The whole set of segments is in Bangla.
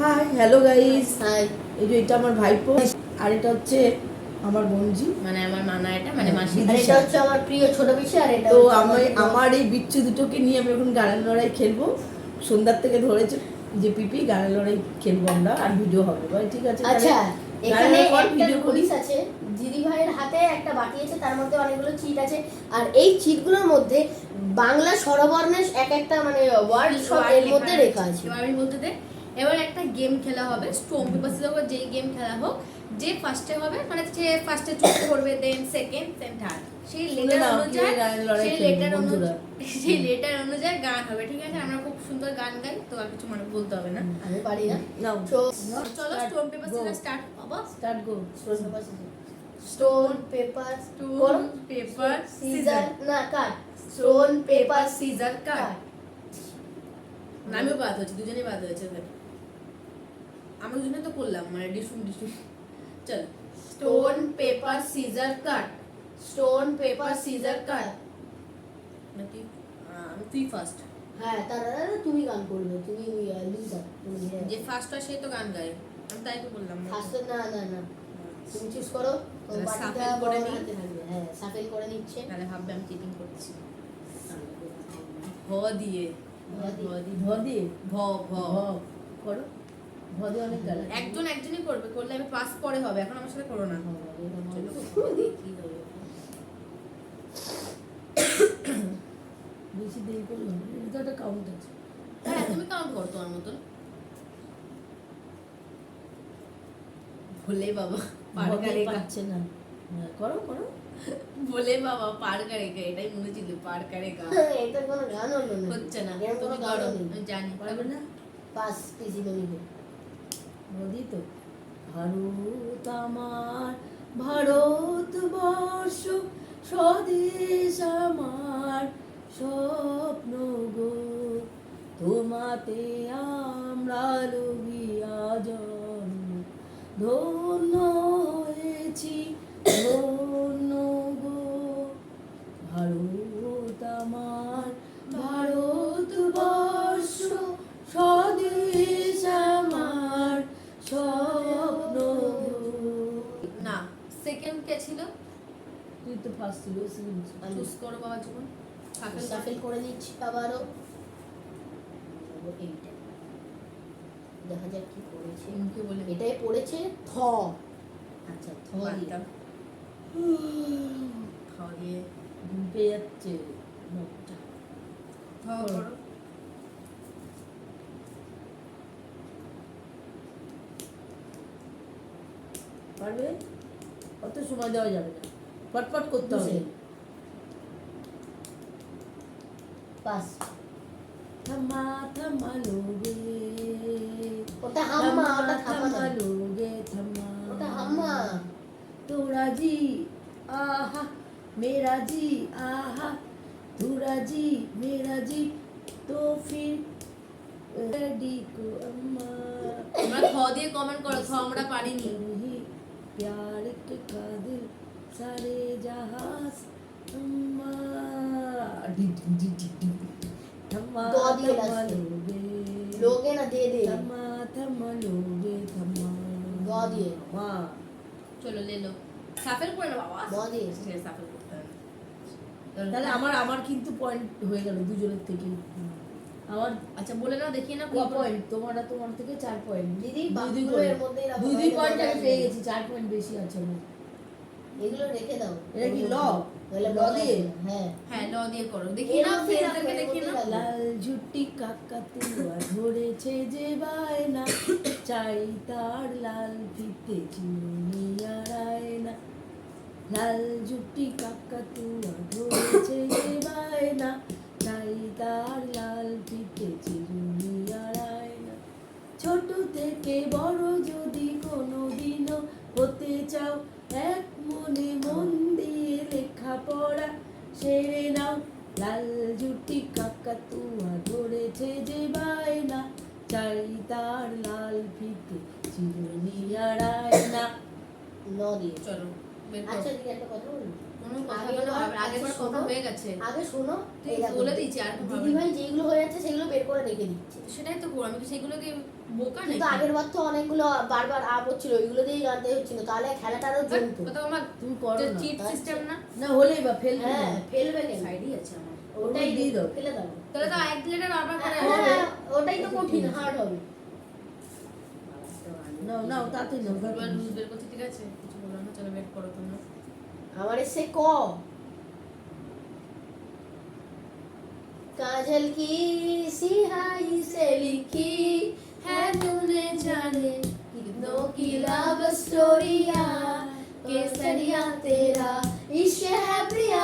হাই হ্যালো গাইস হাই এই যে এটা আমার ভাইপো। আর এটা হচ্ছে আমার বোনজি। মানে আমার মানা এটা মানে মাসি। আর এটা হচ্ছে আমার প্রিয় ছোট পিসি আর এটা তো আমি আমার এই বিচ্ছু দুটোকে নিয়ে আমি এখন গানের লড়াই খেলব। সন্ধ্যার থেকে ধরেছে যে পিপি গানের লড়াই খেলব আমরা আর ভিডিও হবে। ভাই ঠিক আছে আচ্ছা এখানে একটা ভিডিও পুলিশ আছে। দিদি ভাইয়ের হাতে একটা বাটি আছে তার মধ্যে অনেকগুলো চিট আছে। আর এই চিটগুলোর মধ্যে বাংলা স্বরবর্ণের এক একটা মানে ওয়ার্ড সব এর মধ্যে লেখা আছে। আমি বলতে দে এবার একটা গেম খেলা হবে। স্টোন পেপার সিজার যেই গেম খেলা হোক যে ফার্স্টে হবে মানে যে ফার্স্টে চুজ করবে দেন সেকেন্ড দেন থার্ড সেই শুনে লেটার নাও, অনুযায়ী কে গানের লড়াই সেই খেলবে, লেটার বন্ধুরা? অনুযায়ী সেই লেটার অনুযায়ী গান হবে ঠিক আছে? আমরা খুব সুন্দর গান গাই তো আর কিছু মানে বলতে হবে না। আমি পারি না। নাও। তো চলো স্টোন পেপার সিজার স্টার্ট বাবা। Start go stone paper stone paper scissor scissor না cut. Stone paper scissor cut. Cut. আমিও বাদ হচ্ছে দুজনেই বাদ হয়েছে। এবার। আমরা দুজনে তো করলাম মানে ডিসুম ডিসুম চল। Stone paper scissor cut stone paper scissor cut নাকি? তুই ফার্স্ট হ্যাঁ তারা তুমি গান করবে তুমি তুমি যে ফার্স্ট হয় সে তো গান গায়। আমি তাই তো বললাম। ফার্স্ট না না না। তুমি চুজ করো বড় করে থাকবে হ্যাঁ সাফেল করে নিচ্ছে। তাহলে ভাববে আমি চিটিং করছি। ভ দিয়ে। ভ দিয়ে। ভ। ভ ভ করো। ভ দিয়ে অনেক গান একজন একজনই করবে করলে আমি পাস পরে হবে এখন আমার সাথে করো না। চলো বেশি দেরি করলাম এটা একটা কাউন্ট আছে। হ্যাঁ তুমি কাউন্ট করো তোমার মতন। ভোলে বাবা পার পাচ্ছে না। হ্যাঁ, করো করো। ভোলে বাবা পার কারেগা এটাই মনে ছিল পার কারেগা এটা কোনো গান হলো না। হচ্ছে না তুমি করো জানি। পারবে না? পাস পিজি মিনিটে নদী তো ভারত আমার ভারতবর্ষ স্বদেশ আমার স্বপ্ন গো। তোমাতে আমরা লোভিয়া জন্ম ধন্য হয়েছি চুজ করো বাবা জীবন সাফেল করে নিচ্ছি আবারও। এইটা দেখা যাক কি করেছে। মুখে বলে এটাই পড়েছে থ। আচ্ছা থ। পারতাম খাওয়া দিয়ে ডুবে যাচ্ছে মুখটা খাওয়া করো। পারবে? অত সময় দেওয়া যাবে না। পটপট করতে হবে বুঝলি? পাস থামা থামা লোগে ওটা হাম্মা ওটা থামা থামা না লোগে থামা ওটা হাম্মা তোরা জি আহা मेरा जी आहा तुरा जी मेरा जी तो फिर रेडी को अम्मा তোমরা খ দিয়ে কমেন্ট করো খ আমরা পারিনি ही प्यार के সারে জাহাজ তাহলে আমার আমার কিন্তু পয়েন্ট হয়ে গেল দুজনের থেকে। আমার আচ্ছা বলে না দেখি না পয়েন্ট তোমার তোমার থেকে চার পয়েন্ট দিদি দুই পয়েন্ট আমি পেয়ে গেছি চার পয়েন্ট বেশি আছে আমার। এগুলো রেখে দাও। এটা কি ল? ল দিয়ে? হ্যাঁ। হ্যাঁ ল দিয়ে করো। দেখি না ফ্রেন্ডদেরকে দেখি না? লাল ঝুটি কাকা তুয়া ধরেছে যে বায়না চাই তার লাল ফিতে চিরুনিয়ারায় না লাল ঝুটি কাকা ধরেছে যে বায়না চাই তার লাল ফিতে চিরুনিয়ারায় না ছোট থেকে বড় যদি কাকাতুয়া ধরেছে যে বায়না চাই তার লাল ফিতে চিরুনি আড়ায় না ন দিয়ে। চলো আচ্ছা দিদি একটা কথা বলি। আগে বলো, এবার- আগের বার আচ্ছা, কথা শোনো। হয়ে গেছে। আগে শোনো। তুই এই দেখো, বলে দিচ্ছি, আর কোনো যেগুলো হয়ে যাচ্ছে সেগুলো বের করে রেখে দিচ্ছে। সেটাই তো আমি কি সেগুলোকে বোকা আগের বার তো অনেকগুলো বারবার আপ হচ্ছিল ওইগুলো দিয়েই জানতে হচ্ছিল তাহলে খেলাটা আরও জমতো। আমার তুমি করো না। চিট। সিস্টেম না? না হলেই বা ফেলবে হ্যাঁ না। ফেলবে কেন? আছে আমার। ওটাই দিয়ে দাও। ফেলে দাও তাহলে তো এক প্লেটে বারবার করে হ্যাঁ, হ্যাঁ, ওটাই তো কঠিন হার্ড হবে নাও নাও তাড়াতাড়ি নাও এবার তাড়াতাড়ি লুজ বের করতে ঠিক আছে কিছু বললাম না চলো বের করো তোমরা আমার এসে ক काजल की सिहाई से लिखी है तूने जाने कितनों की लव स्टोरिया केसरिया तेरा इश्क है प्रिया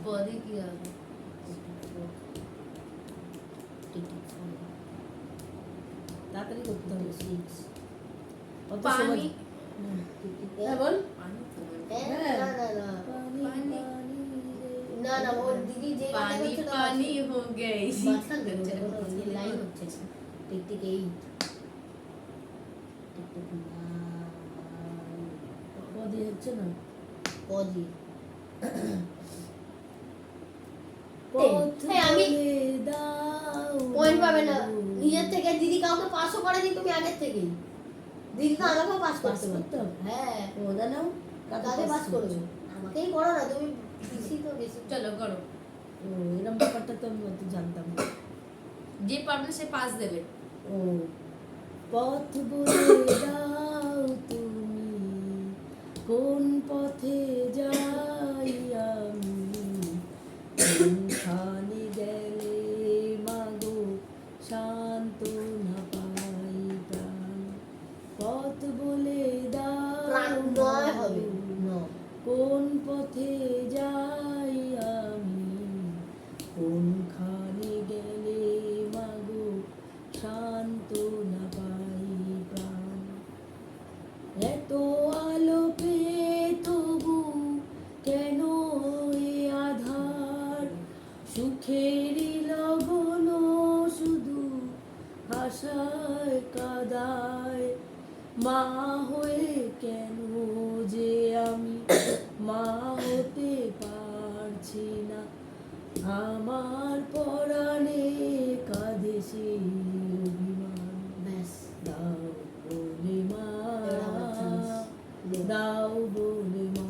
হ্যাঁ প দিয়ে কি হবে তাড়াতাড়ি করতে হবে সিক্স কত পানি সময় হ্যাঁ বল পানি তো বলব। হ্যাঁ। না না না পানি পানি। পানি রে। না না ওর দিদি যে গানটা পানি করছে না, পানি হো গই বাচ্চা দেবে, ওটা ওই লাইন হচ্ছে টিক টিক এই টিক টিক নাইন। পদি হচ্ছে না পদি পথ হ্যাঁ, আমি- বলে দাও পয়েন্ট পাবে না নিজের থেকে দিদি কাউকে পাসও করেনি তুমি আগের থেকেই। দিদি তো আমাকেও পাস পাস করতে হ্যাঁ পাস করবে আমাকেই করো না তুমি বেশি তো বেশি। চলো করো। ও এরকম ব্যাপারটা তো আমি অত জানতাম যে পারবে সে পাস দেবে। ও পথ বলে দাও তুমি কোন পথে যাই আমি? কোন পথে যাই আমি? কোনখানে গেলে মাগো শান্ত না পাই প্রাণ এত আলো পেয়ে তবু কেন এ আধার? সুখের লগন শুধু হাসায় কাদায় মা হয়ে কেন যে আমি মা হতে পারছি না? আমার পরাণে কাঁদে সে অভিমান। ব্যাস। দাও বলে মা। দাও বলে মা।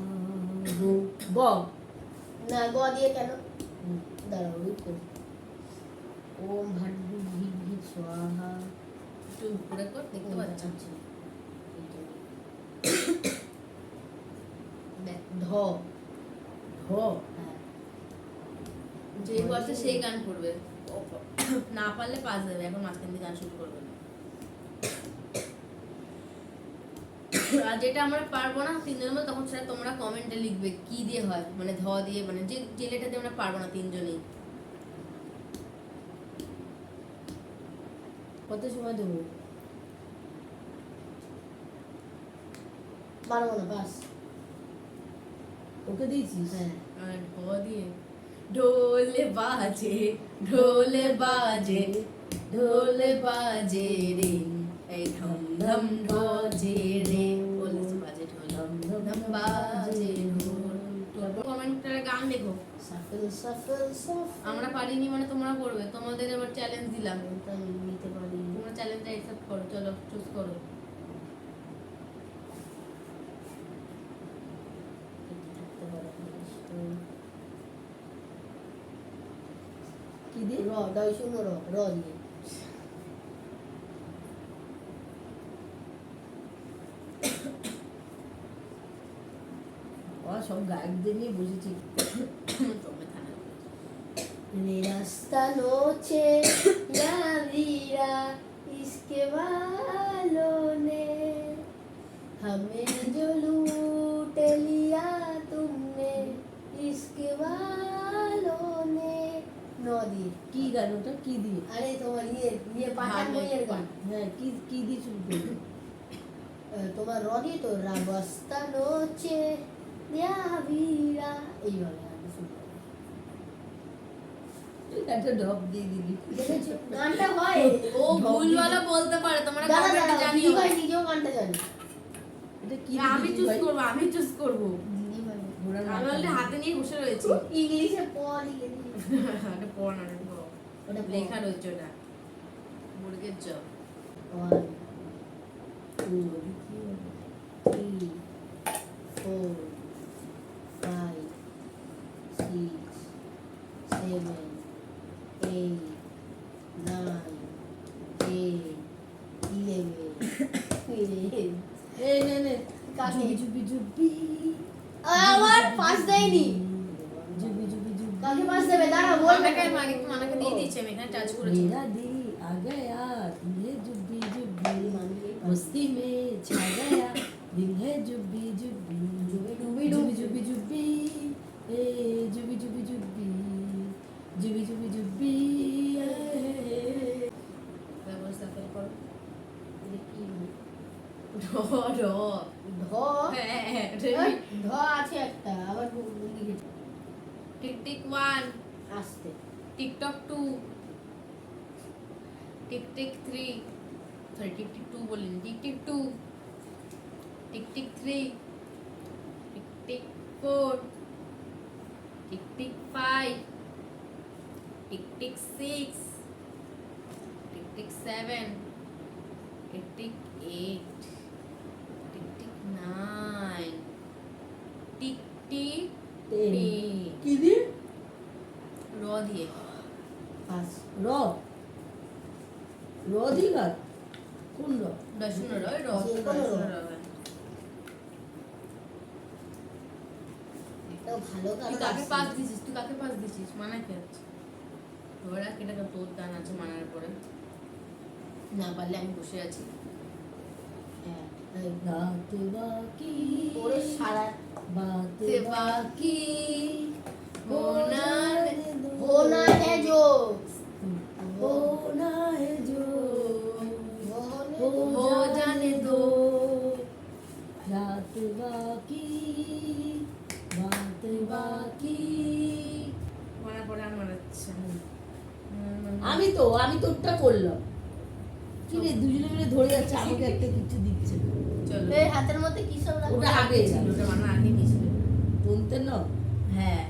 গো না গ দিয়ে কেন? দাঁড়াও রুট করি। ওম ভিট ভিট স্বাহা। একটু উপরে কর দেখতে পাচ্ছ। ধ হ্যাঁ। যে পারছে সেই গান করবে। না পারলে পাস দেবে এখন মাঝখান দিয়ে গান শুরু করবে না। আর যেটা আমরা পারব না তিনজনের মধ্যে তখন সেটা তোমরা কমেন্টে লিখবে কি দিয়ে হয় মানে ধ দিয়ে মানে যে যে লেটার দিয়ে আমরা পারব না তিনজনেই। কত সময় দেবো পারব না বাস ওকে দিয়েছিস আর ধ দিয়ে ঢোলে বাজে ঢোলে বাজে ঢোলে বাজে রে এই ধম ধম বাজে রে বলে বাজে ধম বাজে ঢোল গান লেখো সাফল সাফল সাফল আমরা পারিনি মানে তোমরা করবে তোমাদের এবার চ্যালেঞ্জ দিলাম নিতে পারি তোমরা চ্যালেঞ্জটা অ্যাকসেপ্ট করো চলো চুজ করো থাকতে পারে কি দিয়ে র দয় শূন্য র র দিয়ে ও সব গায়কদের নিয়ে বসেছি তোমরা থানা Le rasta noche la vida इसके वालों ने हमें जो लूट কি গান ওটা? কি দিয়ে? আরে তোমার ইয়ে ইয়ে পাঠান হ্যাঁ, বইয়ের গান। হ্যাঁ কি কি দিয়ে শুরু তোমার রনি তো রাবস্তা নোচে দেয়াবিরা এইভাবে একটা ঢপ দিয়ে দিলি। গানটা হয়। ও ভুলওয়ালা বলতে পারে তোমরা গানটা জানি ভাই নিজেও গানটা জানি। এটা কি আমি চুজ করব আমি চুজ করব। আমি হাতে নিয়ে বসে রয়েছি। ইংলিশে পড় ইংলিশে পড়। না ওটা লেখা রয়েছে ওটা মুরগের জব One, হবে? three, four, জুবি জুবি কাকে পাঁচ দেবে দাঁড়া বল মানাকে মাকে মানাকে দিয়ে দিয়েছি আমি এখানে টাচ করেছি मेरा दिल आ गया दिल है जुब्बी जुब्बी मस्ती में छा गया दिल है जुब्बी जुब्बी जुबी जुबी जुबी जुब्बी ए जुबी जुबी जुब्बी जुबी जुबी जुब्बी ए, ব্যবস্থা করে করো কি ঢ ঢ টিক টিক ওয়ান আসতে tick tock two tick tick three sorry tick tick two বলিনি tick tick two tick tick three tick tick four tick tick five tick tick six tick tick seven tick tick তুই কাকে পাস দিছিস তুই কাকে পাস দিছিস মানা কে আছে ধরা কেটা তোর গান আছে মানার পরে না পারলে আমি বসে আছি হ্যাঁ এই রাত বাকি পরে সারা बात से बाकी होना होना है जो होना है जो होने हो हो जाने दो। रात बाकी বাকি। মনে আমি তো আমি তোরটা করলাম। কি রে দুজনে মিলে ধরে যাচ্ছে আমাকে একটা কিছু দিচ্ছে চলো। এই হাতের মধ্যে কি সব ওটা আগে ছিল ওটা মানে আগে দিছিল বলতে না হ্যাঁ।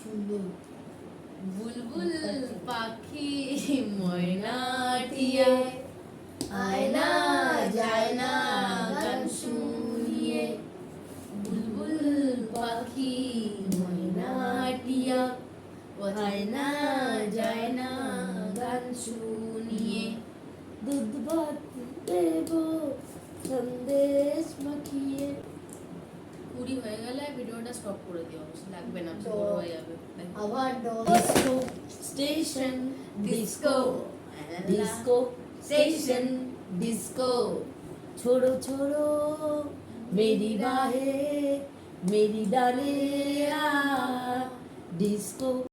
সুন্দর বুলবুল পাখি ময়নাটিয়া আয়না যায় না গান শুনিয়ে বুলবুল পাখি ময়নাটিয়া আয়না যায় না গান শুনিয়ে দুধ ভাত দেব সন্দেশ মাখিয়ে কুড়ি হয়ে গেলে ভিডিওটা স্টপ করে দিও লাগবে না বড় হয়ে যাবে আবার ড disco station disco disco station disco छोड़ो छोड़ो मेरी बाहें मेरी डालियाँ डिस्को